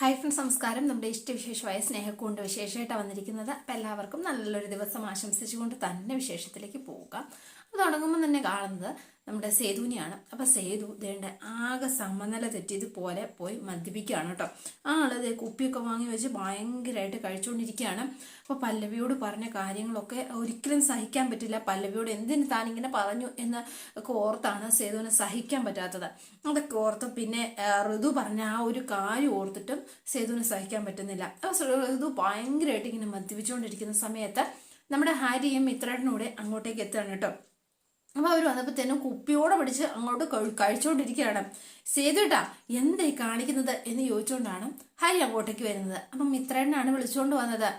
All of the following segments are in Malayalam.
ഹായ് ഫ്രണ്ട്സ് സംസ്കാരം നമ്മുടെ ഇഷ്ടവിശേഷമായ സ്നേഹക്കൊണ്ട് വിശേഷമായിട്ടാണ് വന്നിരിക്കുന്നത്. അപ്പം എല്ലാവർക്കും നല്ലൊരു ദിവസം ആശംസിച്ചുകൊണ്ട് തന്നെ വിശേഷത്തിലേക്ക് പോവുക. അത് തുടങ്ങുമ്പോൾ തന്നെ കാണുന്നത് നമ്മുടെ സേതുവിനെയാണ്. അപ്പം സേതു ദേണ്ട ആകെ സമനില തെറ്റിയത് പോലെ പോയി മദ്യപിക്കുകയാണ് കേട്ടോ. ആ ആളത് കുപ്പിയൊക്കെ വാങ്ങി വെച്ച് ഭയങ്കരമായിട്ട് കഴിച്ചുകൊണ്ടിരിക്കുകയാണ് അപ്പോൾ പല്ലവിയോട് പറഞ്ഞ കാര്യങ്ങളൊക്കെ ഒരിക്കലും സഹിക്കാൻ പറ്റില്ല. പല്ലവിയോട് എന്തിന് താനിങ്ങനെ പറഞ്ഞു എന്ന് ഒക്കെ ഓർത്താണ് സേതുവിനെ സഹിക്കാൻ പറ്റാത്തത്. അതൊക്കെ ഓർത്ത് പിന്നെ ഋതു പറഞ്ഞ ആ ഒരു കാര്യം ഓർത്തിട്ടും സേതുവിനെ സഹിക്കാൻ പറ്റുന്നില്ല. അപ്പോൾ ഋതു ഭയങ്കരമായിട്ട് ഇങ്ങനെ മദ്യപിച്ചുകൊണ്ടിരിക്കുന്ന സമയത്ത് നമ്മുടെ ഹാരിയും മിത്രേട്ടനും കൂടെ അങ്ങോട്ടേക്ക് എത്തുകയാണ് കേട്ടോ. അപ്പൊ അവർ തന്നെ കുപ്പിയോടെ പിടിച്ച് അങ്ങോട്ട് കഴിച്ചുകൊണ്ടിരിക്കുകയാണ് സേതുട്ടാ എന്തായി കാണിക്കുന്നത് എന്ന് ചോദിച്ചുകൊണ്ടാണ് ഹരി അങ്ങോട്ടേക്ക് വരുന്നത്. അപ്പം മിത്രേട്ടനാണ് വിളിച്ചുകൊണ്ട് വന്നത്.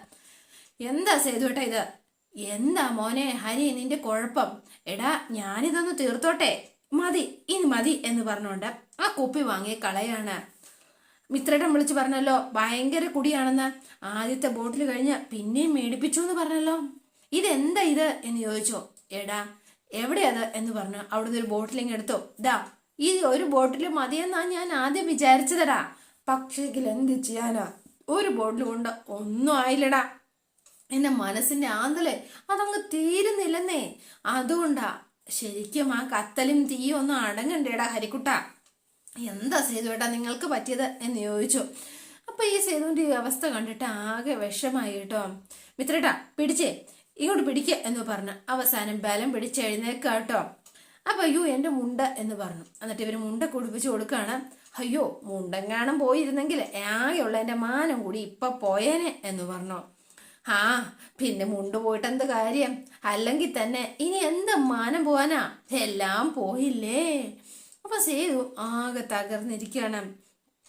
എന്താ സേതുവേട്ടാ ഇത്? എന്താ മോനെ ഹരി നിന്റെ കുഴപ്പം? എടാ ഞാനിതൊന്ന് തീർത്തോട്ടെ. മതി ഇനി മതി എന്ന് പറഞ്ഞുകൊണ്ട് ആ കുപ്പി വാങ്ങി കളയാണ്. മിത്രേട്ടൻ വിളിച്ച് പറഞ്ഞല്ലോ ഭയങ്കര കുടിയാണെന്ന്. ആദ്യത്തെ ബോട്ടിൽ കഴിഞ്ഞ് പിന്നെയും മേടിപ്പിച്ചു എന്ന് പറഞ്ഞല്ലോ. ഇതെന്താ ഇത് എന്ന് ചോദിച്ചോ. എടാ എവിടെയത് എന്ന് പറഞ്ഞു അവിടുന്ന് ഒരു ബോട്ടിലിങ് എടുത്തോ. ദാ ഈ ഒരു ബോട്ടിൽ മതിയെന്നാ ഞാൻ ആദ്യം വിചാരിച്ചതടാ. പക്ഷേങ്കിൽ എന്ത് ചെയ്യാനാ? ഒരു ബോട്ടിൽ കൊണ്ട് ഒന്നും ആയില്ലടാ. എന്റെ മനസ്സിന്റെ ആന്തൽ അതങ്ങ് തീരുന്നില്ലെന്നേ. അതുകൊണ്ടാ ശരിക്കും ആ കത്തലും തീയും ഒന്നും അടങ്ങണ്ടേടാ ഹരിക്കുട്ട. എന്താ സേതുവേട്ടാ നിങ്ങൾക്ക് പറ്റിയത് എന്ന് ചോദിച്ചു. അപ്പൊ ഈ സേതുവിന്റെ ഈ അവസ്ഥ കണ്ടിട്ട് ആകെ വിഷമായി കേട്ടോ. മിത്രേട്ടാ പിടിച്ചേ. ഇങ്ങോട്ട് പിടിക്കുക എന്ന് പറഞ്ഞു. അവസാനം ബലം പിടിച്ച് എഴുന്നേക്കാം കേട്ടോ. അപ്പൊ അയ്യോ എന്റെ മുണ്ട എന്ന് പറഞ്ഞു. എന്നിട്ട് ഇവർ മുണ്ട കുടിപ്പിച്ച് കൊടുക്കാണ് അയ്യോ മുണ്ടെങ്ങാനും പോയിരുന്നെങ്കിൽ ആകെയുള്ള എന്റെ മാനം കൂടി ഇപ്പൊ പോയേനെ എന്ന് പറഞ്ഞു. ആ പിന്നെ മുണ്ട് പോയിട്ട് എന്ത് കാര്യം? അല്ലെങ്കിൽ തന്നെ ഇനി എന്ത് മാനം പോവാനാ? എല്ലാം പോയില്ലേ? അപ്പൊ സേതു ആകെ തകർന്നിരിക്കുകയാണ്.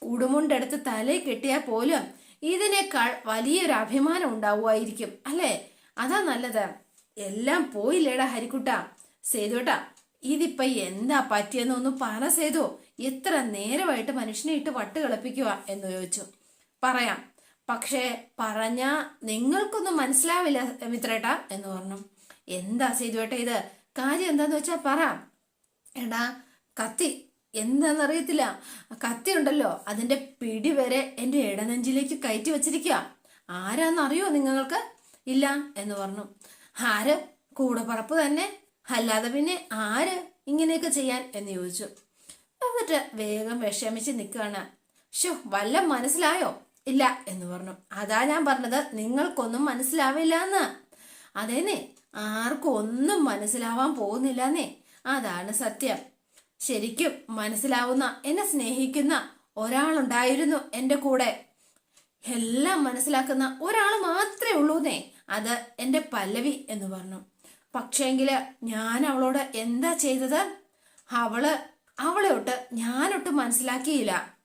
കുടുമുണ്ടെടുത്ത് തലയിൽ കെട്ടിയാൽ പോലും ഇതിനേക്കാൾ വലിയൊരു അഭിമാനം ഉണ്ടാവുമായിരിക്കും അല്ലേ? അതാ നല്ലത്. എല്ലാം പോയില്ലേടാ ഹരിക്കുട്ട. സേതുട്ടാ ഇതിപ്പോ എന്താ പറ്റിയെന്ന് ഒന്ന് പറ സേതു. എത്ര നേരമായിട്ട് മനുഷ്യനെ ഇട്ട് വട്ട് കളിപ്പിക്കുക എന്ന് ചോദിച്ചു. പറയാം. പക്ഷേ പറഞ്ഞ നിങ്ങൾക്കൊന്നും മനസ്സിലാവില്ല മിത്രേട്ടാ എന്ന് പറഞ്ഞു. എന്താ സേതുവേട്ട ഇത്? കാര്യം എന്താന്ന് വെച്ചാ പറ. എടാ കത്തി. എന്താണെന്നറിയത്തില്ല കത്തി ഉണ്ടല്ലോ അതിന്റെ പിടി വരെ എന്റെ ഇടനെഞ്ചിലേക്ക് കയറ്റി വെച്ചിരിക്കുക ആരാന്നറിയോ നിങ്ങൾക്ക് ഇല്ല എന്ന് പറഞ്ഞു. ആര്? കൂടപ്പറപ്പ് തന്നെ. അല്ലാതെ പിന്നെ ആര് ഇങ്ങനെയൊക്കെ ചെയ്യാൻ എന്ന് ചോദിച്ചു. എന്നിട്ട് വേഗം വിഷമിച്ച് നിൽക്കുകയാണ്. ഷോ വല്ല മനസ്സിലായോ? ഇല്ല എന്ന് പറഞ്ഞു. അതാ ഞാൻ പറഞ്ഞത് നിങ്ങൾക്കൊന്നും മനസ്സിലാവില്ല എന്ന് അതേന്നേ ആർക്കും ഒന്നും മനസ്സിലാവാൻ പോകുന്നില്ലെന്നേ. അതാണ് സത്യം. ശരിക്കും മനസ്സിലാവുന്ന എന്നെ സ്നേഹിക്കുന്ന ഒരാളുണ്ടായിരുന്നു എന്റെ കൂടെ. എല്ലാം മനസ്സിലാക്കുന്ന ഒരാൾ മാത്രമേ ഉള്ളൂന്നേ. അത് എന്റെ പല്ലവി എന്ന് പറഞ്ഞു. പക്ഷേങ്കിൽ ഞാൻ അവളോട് എന്താ ചെയ്തത്? അവൾ അവളെ ഒട്ട് ഞാനൊട്ടും മനസ്സിലാക്കിയില്ല.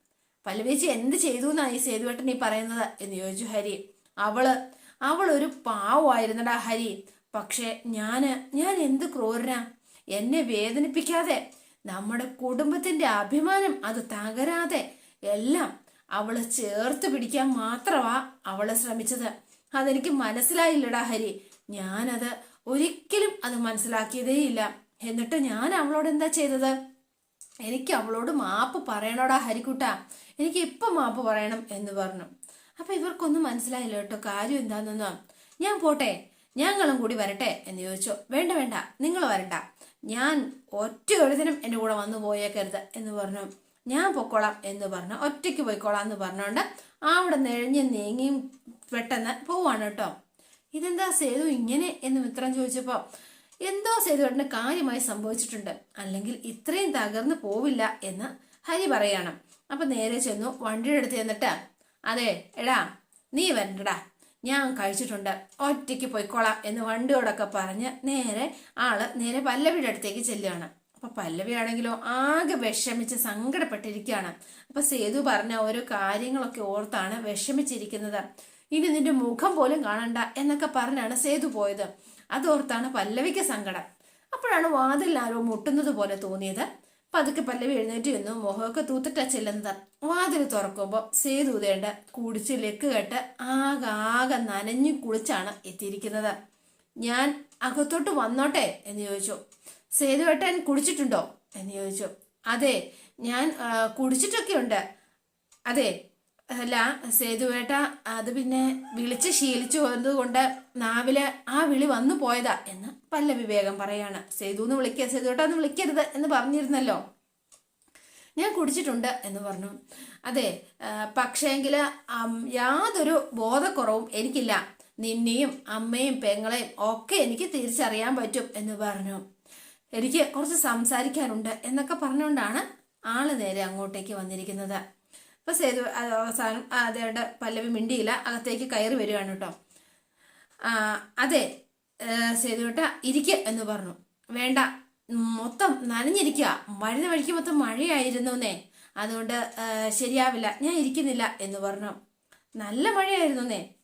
പല്ലവേച്ചി എന്ത് ചെയ്തു എന്നാണ് ഈ സേതുവേട്ടൻ ഈ പറയുന്നത് എന്ന് ചോദിച്ചു ഹരി. അവൾ അവളൊരു പാവമായിരുന്നടാ ഹരി. പക്ഷെ ഞാൻ ഞാൻ എന്ത് ക്രൂരനാ? എന്നെ വേദനിപ്പിക്കാതെ നമ്മുടെ കുടുംബത്തിന്റെ അഭിമാനം അത് തകരാതെ എല്ലാം അവളെ ചേർത്ത് പിടിക്കാൻ മാത്രമാ അവളെ ശ്രമിച്ചത്. അതെനിക്ക് മനസ്സിലായില്ലടാ ഹരി. ഞാനത് ഒരിക്കലും അത് മനസ്സിലാക്കിയതേയില്ല. എന്നിട്ട് ഞാൻ അവളോട് എന്താ ചെയ്തത്? എനിക്ക് അവളോട് മാപ്പ് പറയണോടാ ഹരിക്കുട്ട. എനിക്ക് ഇപ്പം മാപ്പ് പറയണം എന്ന് പറഞ്ഞു. അപ്പൊ ഇവർക്കൊന്നും മനസ്സിലായില്ല കേട്ടോ കാര്യം എന്താണെന്നോ ഞാൻ പോട്ടെ ഞങ്ങളും കൂടി വരട്ടെ എന്ന് ചോദിച്ചു. വേണ്ട വേണ്ട നിങ്ങൾ വരണ്ട. ഞാൻ ഒറ്റ ഒരു ദിനം എന്റെ കൂടെ വന്നു പോയേക്കരുത് എന്ന് പറഞ്ഞു. ഞാൻ പൊക്കോളാം എന്ന് പറഞ്ഞു ഒറ്റയ്ക്ക് പോയിക്കോളാം എന്ന് പറഞ്ഞുകൊണ്ട് അവിടെ നിഴഞ്ഞ് നീങ്ങിയും പെട്ടെന്ന് പോവാണ് കേട്ടോ. ഇതെന്താ സേതു ഇങ്ങനെ എന്ന് മിത്രം ചോദിച്ചപ്പോ എന്തോ സേതുവേട്ടന് കാര്യമായി സംഭവിച്ചിട്ടുണ്ട്. അല്ലെങ്കിൽ ഇത്രയും തകർന്നു പോവില്ല എന്ന് ഹരി പറയണം. അപ്പൊ നേരെ ചെന്നു വണ്ടിയുടെ അടുത്ത് ചെന്നിട്ട് അതെ എടാ നീ വരണ്ടടാ. ഞാൻ കഴിച്ചിട്ടുണ്ട്. ഒറ്റയ്ക്ക് പോയിക്കോളാം എന്ന് വണ്ടിയോടൊക്കെ പറഞ്ഞ് നേരെ ആൾ നേരെ പല്ലവിയുടെ അടുത്തേക്ക് ചെല്ലുകയാണ് അപ്പൊ പല്ലവി ആണെങ്കിലോ ആകെ വിഷമിച്ച് സങ്കടപ്പെട്ടിരിക്കുകയാണ്. അപ്പൊ സേതു പറഞ്ഞ ഓരോ കാര്യങ്ങളൊക്കെ ഓർത്താണ് വിഷമിച്ചിരിക്കുന്നത്. ഇനി നിന്റെ മുഖം പോലും കാണണ്ട എന്നൊക്കെ പറഞ്ഞാണ് സേതു പോയത്. അതോർത്താണ് പല്ലവിക്ക് സങ്കടം. അപ്പോഴാണ് വാതിൽ ആരോ മുട്ടുന്നത് പോലെ തോന്നിയത്. പതുക്കെ പല്ലവി എഴുന്നേറ്റ് നിന്നു മുഖമൊക്കെ തൂത്തിട്ടാ ചെല്ലുന്നത്. വാതിൽ തുറക്കുമ്പോൾ സേതു ഉതേണ്ട കുടിച്ച് ലെക്ക് കെട്ട് ആകെ ആകെ നനഞ്ഞു കുളിച്ചാണ് എത്തിയിരിക്കുന്നത്. ഞാൻ അകത്തോട്ട് വന്നോട്ടെ എന്ന് ചോദിച്ചു. സേതുവേട്ടൻ കുടിച്ചിട്ടുണ്ടോ? എന്ന് ചോദിച്ചു. അതെ ഞാൻ കുടിച്ചിട്ടൊക്കെ ഉണ്ട് അതെ അല്ല സേതുവേട്ട അത് പിന്നെ വിളിച്ച് ശീലിച്ചു പോയതുകൊണ്ട് നാവിൽ ആ വിളി വന്നു പോയതാ എന്ന് പല്ല വിവേകം പറയാണ്. സേതു എന്ന് വിളിക്കുക സേതുവേട്ട എന്ന് വിളിക്കരുത് എന്ന് പറഞ്ഞിരുന്നല്ലോ. ഞാൻ കുടിച്ചിട്ടുണ്ട് എന്ന് പറഞ്ഞു. അതെ പക്ഷേങ്കിൽ യാതൊരു ബോധക്കുറവും എനിക്കില്ല. നിന്നെയും അമ്മയും പെങ്ങളെയും ഒക്കെ എനിക്ക് തിരിച്ചറിയാൻ പറ്റും എന്ന് പറഞ്ഞു. എനിക്ക് കുറച്ച് സംസാരിക്കാനുണ്ട് എന്നൊക്കെ പറഞ്ഞുകൊണ്ടാണ് ആൾ നേരെ അങ്ങോട്ടേക്ക് വന്നിരിക്കുന്നത്. അപ്പൊ സേതു അവസാനം അതേടെ പല്ലവി മിണ്ടിയില്ല. അകത്തേക്ക് കയറി വരികയാണ് കേട്ടോ. അതെ സേതുവേട്ട ഇരിക്ക എന്ന് പറഞ്ഞു. വേണ്ട മൊത്തം നനഞ്ഞിരിക്കുക. വരുന്ന വഴിക്ക് മൊത്തം മഴയായിരുന്നു എന്നേ അതുകൊണ്ട് ശരിയാവില്ല. ഞാൻ ഇരിക്കുന്നില്ല എന്ന് പറഞ്ഞു. നല്ല മഴയായിരുന്നേ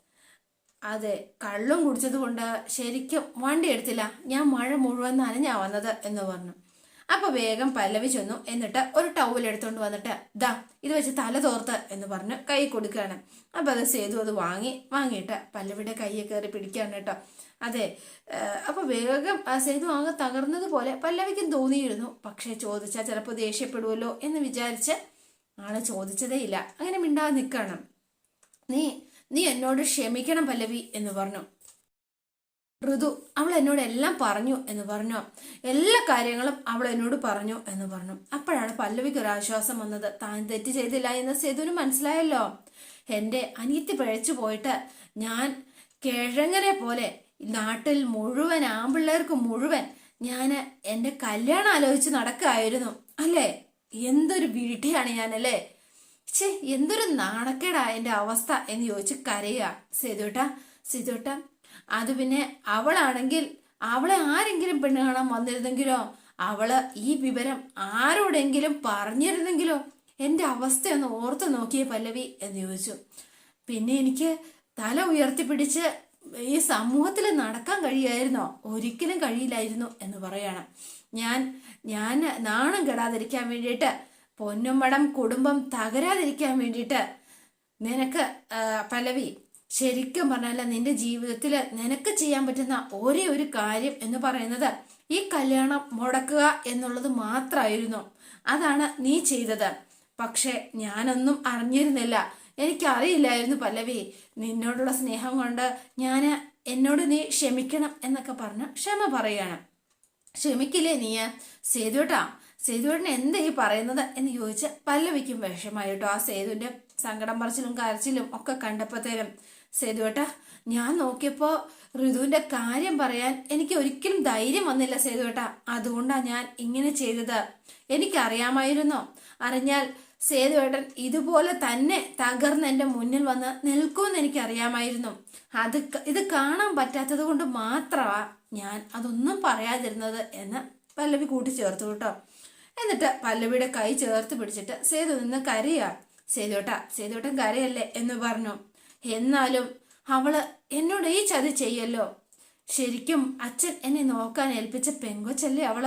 അതെ കള്ളും കുടിച്ചത് കൊണ്ട് ശരിക്കും വണ്ടി എടുത്തില്ല. ഞാൻ മഴ മുഴുവൻ നനഞ്ഞാ വന്നത് എന്ന് പറഞ്ഞു. അപ്പൊ വേഗം പല്ലവി ചെന്നു. എന്നിട്ട് ഒരു ടൗവൽ എടുത്തുകൊണ്ട് വന്നിട്ട് ദാ ഇത് വെച്ച് തല തോർത്ത് എന്ന് പറഞ്ഞ് കൈ കൊടുക്കുകയാണ്. അപ്പൊ അത് സേതു അത് വാങ്ങി വാങ്ങിയിട്ട് പല്ലവിയുടെ കൈയെ കയറി പിടിക്കുകയാണ് കേട്ടോ. അതെ അപ്പൊ വേഗം ആ സേതു ആകെ തകർന്നതുപോലെ പല്ലവിക്കും തോന്നിയിരുന്നു. പക്ഷെ ചോദിച്ചാൽ ചിലപ്പോൾ ദേഷ്യപ്പെടുമല്ലോ എന്ന് വിചാരിച്ച് ആളെ ചോദിച്ചതേ ഇല്ല. അങ്ങനെ മിണ്ടാതെ നിൽക്കണം നീ നീ എന്നോട് ക്ഷമിക്കണം പല്ലവി എന്ന് പറഞ്ഞു. ഋതു അവൾ എന്നോട് എല്ലാം പറഞ്ഞു എന്ന് പറഞ്ഞു. എല്ലാ കാര്യങ്ങളും അവൾ എന്നോട് പറഞ്ഞു എന്ന് പറഞ്ഞു. അപ്പോഴാണ് പല്ലവിക്ക് ഒരു ആശ്വാസം വന്നത്. താൻ തെറ്റ് ചെയ്തില്ല എന്ന് സേതുവിന് മനസ്സിലായല്ലോ. എന്റെ അനിയത്തി പിഴച്ചു പോയിട്ട് ഞാൻ കിഴങ്ങനെ പോലെ നാട്ടിൽ മുഴുവൻ ആമ്പിള്ളേർക്ക് മുഴുവൻ ഞാൻ എന്റെ കല്യാണം ആലോചിച്ച് നടക്കായിരുന്നു അല്ലേ? എന്തൊരു വീട്ടിയാണ് ഞാനല്ലേ? ഛേ എന്തൊരു നാണക്കേടാ എന്റെ അവസ്ഥ എന്ന് ചോദിച്ച് കരയുക. സിതുട്ട സിതുട്ട അത് പിന്നെ അവളാണെങ്കിൽ അവളെ ആരെങ്കിലും പെണ്ണ് കാണാൻ വന്നിരുന്നെങ്കിലോ? അവൾ ഈ വിവരം ആരോടെങ്കിലും പറഞ്ഞിരുന്നെങ്കിലോ? എന്റെ അവസ്ഥ ഒന്ന് ഓർത്തു നോക്കിയേ പല്ലവി എന്ന് ചോദിച്ചു. പിന്നെ എനിക്ക് തല ഉയർത്തിപ്പിടിച്ച് ഈ സമൂഹത്തിൽ നടക്കാൻ കഴിയായിരുന്നോ? ഒരിക്കലും കഴിയില്ലായിരുന്നു എന്ന് പറയണം. ഞാൻ ഞാൻ നാണം കെടാതിരിക്കാൻ വേണ്ടിയിട്ട് പൊന്നുമടം കുടുംബം തകരാതിരിക്കാൻ വേണ്ടിയിട്ട് നിനക്ക് പലവി ശരിക്കും പറഞ്ഞാൽ നിന്റെ ജീവിതത്തിൽ നിനക്ക് ചെയ്യാൻ പറ്റുന്ന ഒരേ ഒരു കാര്യം എന്ന് പറയുന്നത് ഈ കല്യാണം മുടക്കുക എന്നുള്ളത് മാത്രമായിരുന്നു. അതാണ് നീ ചെയ്തത്. പക്ഷെ ഞാനൊന്നും അറിഞ്ഞിരുന്നില്ല. എനിക്കറിയില്ലായിരുന്നു പല്ലവി നിന്നോടുള്ള സ്നേഹം കൊണ്ട് ഞാൻ എന്നോട് നീ ക്ഷമിക്കണം എന്നൊക്കെ പറഞ്ഞ് ക്ഷമ പറയണം. ക്ഷമിക്കില്ലേ നീ സേതുവേട്ടാ സേതുവേട്ടൻ എന്താ ഈ പറയുന്നത് എന്ന് ചോദിച്ച് പല്ലവിക്കും വിഷമായി കേട്ടോ. ആ സേതുവിന്റെ സങ്കടം പറച്ചിലും കരച്ചിലും ഒക്കെ കണ്ടപ്പോഴത്തേനും സേതുവേട്ട ഞാൻ നോക്കിയപ്പോ ഋതുവിന്റെ കാര്യം പറയാൻ എനിക്ക് ഒരിക്കലും ധൈര്യം വന്നില്ല സേതുവേട്ട. അതുകൊണ്ടാ ഞാൻ ഇങ്ങനെ ചെയ്തത്. എനിക്കറിയാമായിരുന്നോ. അറിഞ്ഞാൽ സേതുവേട്ടൻ ഇതുപോലെ തന്നെ തകർന്ന് എന്റെ മുന്നിൽ വന്ന് നിൽക്കുമെന്ന് എനിക്കറിയാമായിരുന്നു. അത് ഇത് കാണാൻ പറ്റാത്തത് കൊണ്ട് മാത്രമാ ഞാൻ അതൊന്നും പറയാതിരുന്നത് എന്ന് പല്ലവി കൂട്ടിച്ചേർത്തു കേട്ടോ. എന്നിട്ട് പല്ലവിയുടെ കൈ ചേർത്ത് പിടിച്ചിട്ട് സേതു നിന്ന് കരയാ. സേതുട്ട സേതുട്ടൻ കരയല്ലേ എന്ന് പറഞ്ഞു. എന്നാലും അവൾ എന്നോട് ഈ ചതി ചെയ്യല്ലോ. ശരിക്കും അച്ഛൻ എന്നെ നോക്കാൻ ഏൽപ്പിച്ച പെങ്കൊച്ചല്ലേ അവൾ?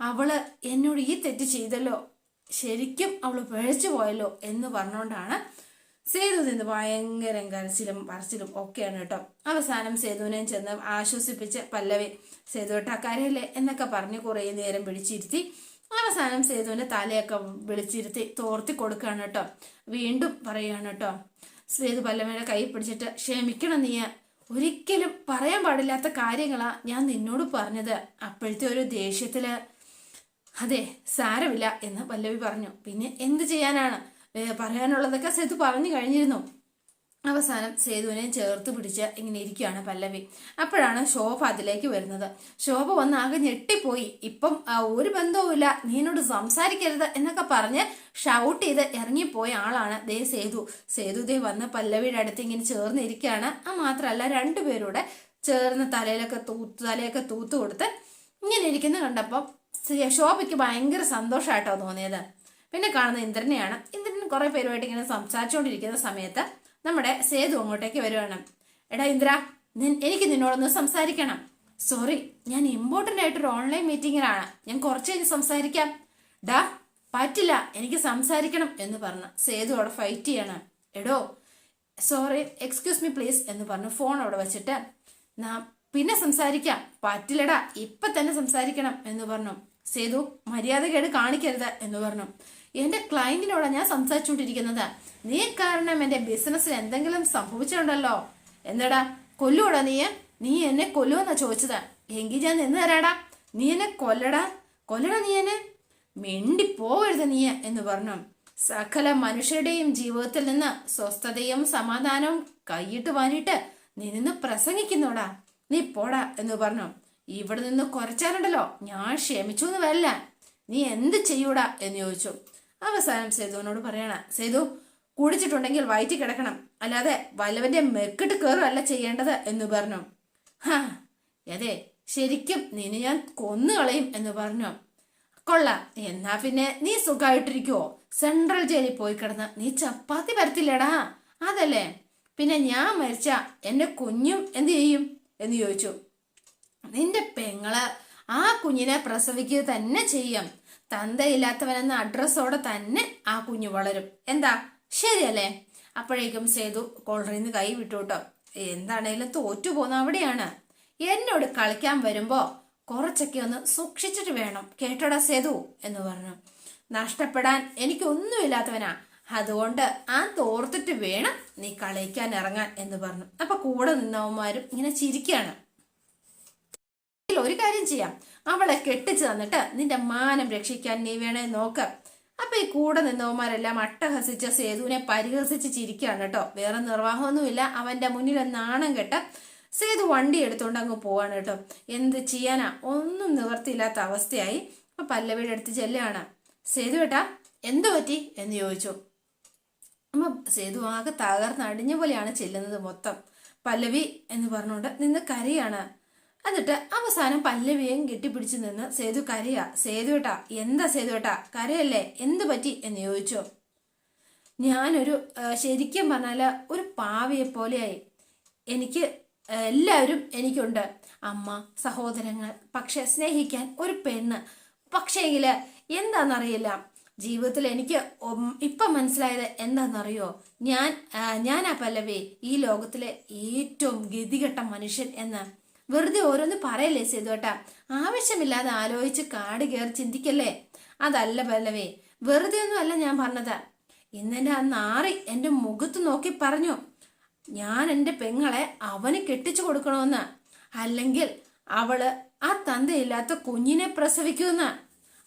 അവൾ എന്നോട് ഈ തെറ്റ് ചെയ്തല്ലോ. ശരിക്കും അവൾ പിഴച്ചു പോയല്ലോ എന്ന് പറഞ്ഞുകൊണ്ടാണ് സേതു നിന്ന് ഭയങ്കര കരച്ചിലും പറച്ചിലും ഒക്കെയാണ് കേട്ടോ. അവസാനം സേതുവിനെയും ചെന്ന് ആശ്വസിപ്പിച്ച് പല്ലവി സേതുവേട്ട കരയല്ലേ? എന്നൊക്കെ പറഞ്ഞ് കുറേ നേരം പിടിച്ചിരുത്തി. അവസാനം സേതുവിന്റെ തലയൊക്കെ വിളിച്ചിരുത്തി തോർത്തി കൊടുക്കുകയാണ് കേട്ടോ. വീണ്ടും പറയുകയാണ് കേട്ടോ. സേതു പല്ലവയുടെ കൈ പിടിച്ചിട്ട് ക്ഷമിക്കണം നീ ഒരിക്കലും പറയാൻ പാടില്ലാത്ത കാര്യങ്ങളാ ഞാൻ നിന്നോട് പറഞ്ഞത്. അപ്പോഴത്തെ ഒരു ദേഷ്യത്തിൽ അതെ സാരമില്ല എന്ന് പല്ലവി പറഞ്ഞു. പിന്നെ എന്ത് ചെയ്യാനാണ്? പറയാനുള്ളതൊക്കെ സേതു പറഞ്ഞു കഴിഞ്ഞിരുന്നു. അവസാനം സേതുവിനെ ചേർത്ത് പിടിച്ച് ഇങ്ങനെ ഇരിക്കുകയാണ് പല്ലവി. അപ്പോഴാണ് ശോഭ അതിലേക്ക് വരുന്നത്. ശോഭ വന്ന് ആകെ ഞെട്ടിപ്പോയി. ഇപ്പം ഒരു ബന്ധവുമില്ല. നീ എന്നോട് സംസാരിക്കരുത് എന്നൊക്കെ പറഞ്ഞ് ഷൗട്ട് ചെയ്ത് ഇറങ്ങിപ്പോയ ആളാണ് ദേ സേതു. സേതു ദേ വന്ന് പല്ലവിയുടെ അടുത്ത് ഇങ്ങനെ ചേർന്നിരിക്കുകയാണ്. ആ മാത്രമല്ല രണ്ടുപേരൂടെ ചേർന്ന് തലയിലൊക്കെ തൂത്ത് തലയൊക്കെ തൂത്ത് കൊടുത്ത് ഇങ്ങനെ ഇരിക്കുന്ന കണ്ടപ്പോൾ ശോഭയ്ക്ക് ഭയങ്കര സന്തോഷമായിട്ടോ തോന്നിയത്. പിന്നെ കാണുന്ന ഇന്ദ്രനെയാണ്. ഇന്ദ്രൻ കുറെ പേരുമായിട്ട് ഇങ്ങനെ സംസാരിച്ചുകൊണ്ടിരിക്കുന്ന സമയത്ത് നമ്മുടെ സേതു അങ്ങോട്ടേക്ക് വരുവാണ്. എടാ ഇന്ദ്ര എനിക്ക് നിന്നോടൊന്ന് സംസാരിക്കണം. സോറി ഞാൻ ഇമ്പോർട്ടന്റ് ആയിട്ടൊരു ഓൺലൈൻ മീറ്റിംഗിലാണ് ഞാൻ കുറച്ച് കഴിഞ്ഞ് സംസാരിക്കാം. ഡാ പറ്റില്ല എനിക്ക് സംസാരിക്കണം എന്ന് പറഞ്ഞ് സേതു അവിടെ ഫൈറ്റ് ചെയ്യണം. എടോ സോറി എക്സ്ക്യൂസ് മീ പ്ലീസ് എന്ന് പറഞ്ഞു ഫോൺ അവിടെ വെച്ചിട്ട് നാ പിന്നെ സംസാരിക്കാം. പറ്റില്ലടാ ഇപ്പൊ തന്നെ സംസാരിക്കണം എന്ന് പറഞ്ഞു. സേതു മര്യാദകേട് കാണിക്കരുത് എന്ന് പറഞ്ഞു. എന്റെ ക്ലയന്റിനോടാ ഞാൻ സംസാരിച്ചുകൊണ്ടിരിക്കുന്നത്. നീ കാരണം എന്റെ ബിസിനസ്സിൽ എന്തെങ്കിലും സംഭവിച്ചിട്ടുണ്ടല്ലോ. എന്താടാ കൊല്ലൂടാ നീ? നീ എന്നെ കൊല്ലുമെന്നാ ചോദിച്ചത്. എങ്കിൽ ഞാൻ നിന്ന് തരാടാ. നീ എന്നെ കൊല്ലടാ. കൊല്ലടാ നീ എന്നെ. മിണ്ടി പോവരുത് നീ എന്ന് പറഞ്ഞു. സകല മനുഷ്യരുടെയും ജീവിതത്തിൽ നിന്ന് സ്വസ്ഥതയും സമാധാനവും കൈയിട്ട് വാനിട്ട് നീ നിന്ന് പ്രസംഗിക്കുന്നോടാ. നീ പോടാ എന്ന് പറഞ്ഞു. ഇവിടെ നിന്ന് കുറച്ചാലുണ്ടല്ലോ ഞാൻ ക്ഷമിച്ചു എന്ന് വരില്ല. നീ എന്ത് ചെയ്യൂടാ എന്ന് ചോദിച്ചു. അവസാനം സേതുവിനോട് പറയണ സേതു കുടിച്ചിട്ടുണ്ടെങ്കിൽ വയറ്റി കിടക്കണം. അല്ലാതെ വല്ലവന്റെ മെക്കിട്ട് കയറുമല്ല ചെയ്യേണ്ടത് എന്ന് പറഞ്ഞു. ഹാ അതെ ശരിക്കും നിന്നെ ഞാൻ കൊന്നുകളയും എന്ന് പറഞ്ഞു. കൊള്ളാം എന്നാ പിന്നെ നീ സുഖമായിട്ടിരിക്കുവോ? സെൻട്രൽ ജയിലിൽ പോയി കിടന്ന് നീ ചപ്പാത്തി പരത്തില്ലടാ? അതല്ലേ? പിന്നെ ഞാൻ മരിച്ച എന്റെ കുഞ്ഞും എന്ത് ചെയ്യും? എന്ന് ചോദിച്ചു. നിന്റെ പെങ്ങൾ ആ കുഞ്ഞിനെ പ്രസവിക്കുക തന്നെ ചെയ്യും. തന്തയില്ലാത്തവനെന്ന അഡ്രസ്സോടെ തന്നെ ആ കുഞ്ഞു വളരും. എന്താ? ശരിയല്ലേ? അപ്പോഴേക്കും സേതു കോളറിന്ന് കൈ വിട്ടു കേട്ടോ എന്താണേലും തോറ്റു പോന്ന അവിടെയാണ്. എന്നോട് കളിക്കാൻ വരുമ്പോ കുറച്ചൊക്കെ ഒന്ന് സൂക്ഷിച്ചിട്ട് വേണം. കേട്ടോടാ സേതു? എന്ന് പറഞ്ഞു. നഷ്ടപ്പെടാൻ എനിക്കൊന്നുമില്ലാത്തവനാ. അതുകൊണ്ട് ആ തോർത്തിട്ട് വേണം നീ കളിക്കാൻ ഇറങ്ങാൻ എന്ന് പറഞ്ഞു. അപ്പൊ കൂടെ നിന്നവന്മാരും ഇങ്ങനെ ചിരിക്കാണ്. ഒരു കാര്യം ചെയ്യാം. അവളെ കെട്ടിച്ചു തന്നിട്ട് നിന്റെ മാനം രക്ഷിക്കാൻ നീ വേണേ നോക്ക്. അപ്പൊ ഈ കൂടെ നിന്നവന്മാരെല്ലാം അട്ടഹസിച്ച സേതുവിനെ പരിഹസിച്ച് ചിരിക്കുകയാണ് കേട്ടോ. വേറെ നിർവാഹമൊന്നുമില്ല. അവന്റെ മുന്നിൽ നാണം കെട്ട് സേതു വണ്ടി എടുത്തുകൊണ്ട് അങ്ങ് പോവാണ് കേട്ടോ. എന്ത് ചെയ്യാനാ? ഒന്നും നിവർത്തിയില്ലാത്ത അവസ്ഥയായി. അപ്പൊ പല്ലവിയുടെ അടുത്ത് ചെല്ലുകയാണ്. സേതു ഏട്ടാ എന്തു പറ്റി? എന്ന് ചോദിച്ചു. അമ്മ സേതു ആകെ തകർന്ന് അടിഞ്ഞ പോലെയാണ് ചെല്ലുന്നത് മൊത്തം. പല്ലവി എന്ന് പറഞ്ഞുകൊണ്ട് നിന്ന് കരയാണ്. എന്നിട്ട് അവസാനം പല്ലവിയും കെട്ടിപ്പിടിച്ചു നിന്ന് സേതു കരയാ. സേതു ഏട്ടാ എന്താ സേതു ഏട്ടാ? കരയല്ലേ? എന്ത് പറ്റി? എന്ന് ചോദിച്ചു. ഞാനൊരു ശരിക്കും പറഞ്ഞാൽ ഒരു പാവയെ പോലെയായി. എനിക്ക് എല്ലാവരും എനിക്കുണ്ട്. അമ്മ സഹോദരങ്ങൾ പക്ഷെ സ്നേഹിക്കാൻ ഒരു പെണ്ണ്. പക്ഷേങ്കിൽ എന്താണെന്നറിയില്ല ജീവിതത്തിൽ എനിക്ക് ഇപ്പം മനസ്സിലായത് എന്താണെന്നറിയോ ഞാൻ ഞാൻ ആ, പല്ലവി. ഈ ലോകത്തിലെ ഏറ്റവും ഗതികെട്ട മനുഷ്യൻ എന്ന്. വെറുതെ ഓരോന്ന് പറയല്ലേ സേതുവേട്ടാ? ആവശ്യമില്ലാതെ ആലോചിച്ച് കാട് കയറി ചിന്തിക്കല്ലേ? അതല്ല പല്ലവേ വെറുതെ ഒന്നും അല്ല ഞാൻ പറഞ്ഞത്. ഇന്നെന്റെ ആ നാറി എന്റെ മുഖത്ത് നോക്കി പറഞ്ഞു ഞാൻ എന്റെ പെങ്ങളെ അവന് കെട്ടിച്ചു കൊടുക്കണമെന്ന് അല്ലെങ്കിൽ അവൾ ആ തന്തയില്ലാത്ത കുഞ്ഞിനെ പ്രസവിക്കുമെന്ന്.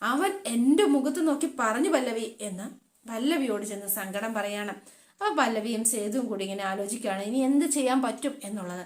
അവൻ എന്റെ മുഖത്ത് നോക്കി പറഞ്ഞു പല്ലവി എന്ന് പല്ലവിയോട് ചെന്ന് സങ്കടം പറയണം. അപ്പൊ പല്ലവിയും സേതുവും കൂടി ഇങ്ങനെ ആലോചിക്കുകയാണ് ഇനി എന്ത് ചെയ്യാൻ പറ്റും? എന്നുള്ളത്.